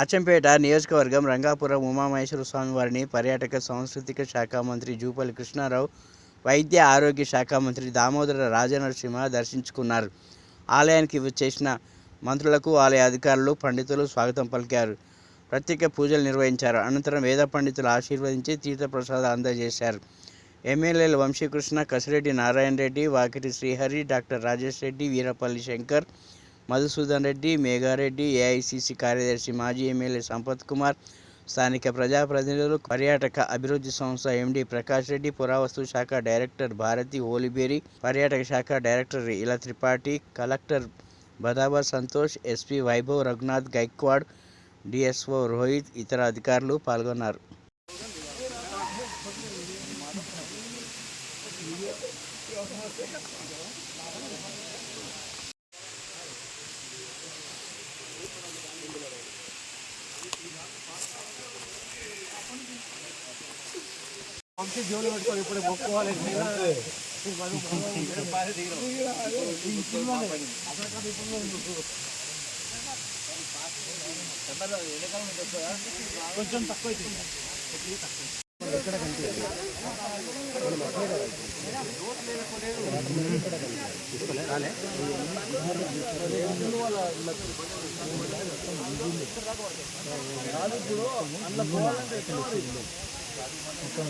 అచ్చంపేట నియోజకవర్గం రంగాపురం ఉమామహేశ్వర స్వామి వారిని పర్యాటక సాంస్కృతిక శాఖ మంత్రి జూపల్లి కృష్ణారావు వైద్య ఆరోగ్య శాఖ మంత్రి దామోదర రాజనరసింహ దర్శించుకున్నారు. ఆలయానికి చేసిన మంత్రులకు ఆలయ అధికారులు పండితులు స్వాగతం పలికారు. ప్రత్యేక పూజలు నిర్వహించారు. అనంతరం వేద పండితులు ఆశీర్వదించి తీర్థప్రసాదాలు అందజేశారు. ఎమ్మెల్యేలు వంశీకృష్ణ కసిరెడ్డి నారాయణ రెడ్డి వాకిటి శ్రీహరి డాక్టర్ రాజేష్ రెడ్డి వీరపల్లి శంకర్ మధుసూదన్ రెడ్డి మేఘారెడ్డి ఏఐసిసి కార్యదర్శి మాజీ ఎమ్మెల్యే సంపత్ కుమార్ స్థానిక ప్రజాప్రతినిధులు పర్యాటక అభివృద్ధి సంస్థ ఎండి ప్రకాష్ రెడ్డి పురావస్తు శాఖ డైరెక్టర్ భారతి ఓలిబేరి పర్యాటక శాఖ director Ila Tripathi collector బదాబర్ Santosh S P Vaibhav Raghunath Gaikwad D S O Rohit ఇతర అధికారులు పాల్గొన్నారు. పంపి జోలు పెట్టుకోవాలి ఇప్పుడు మొక్కుకోవాలి కొంచెం తక్కువ ఎక్కడ కనిపించాలి మొత్తం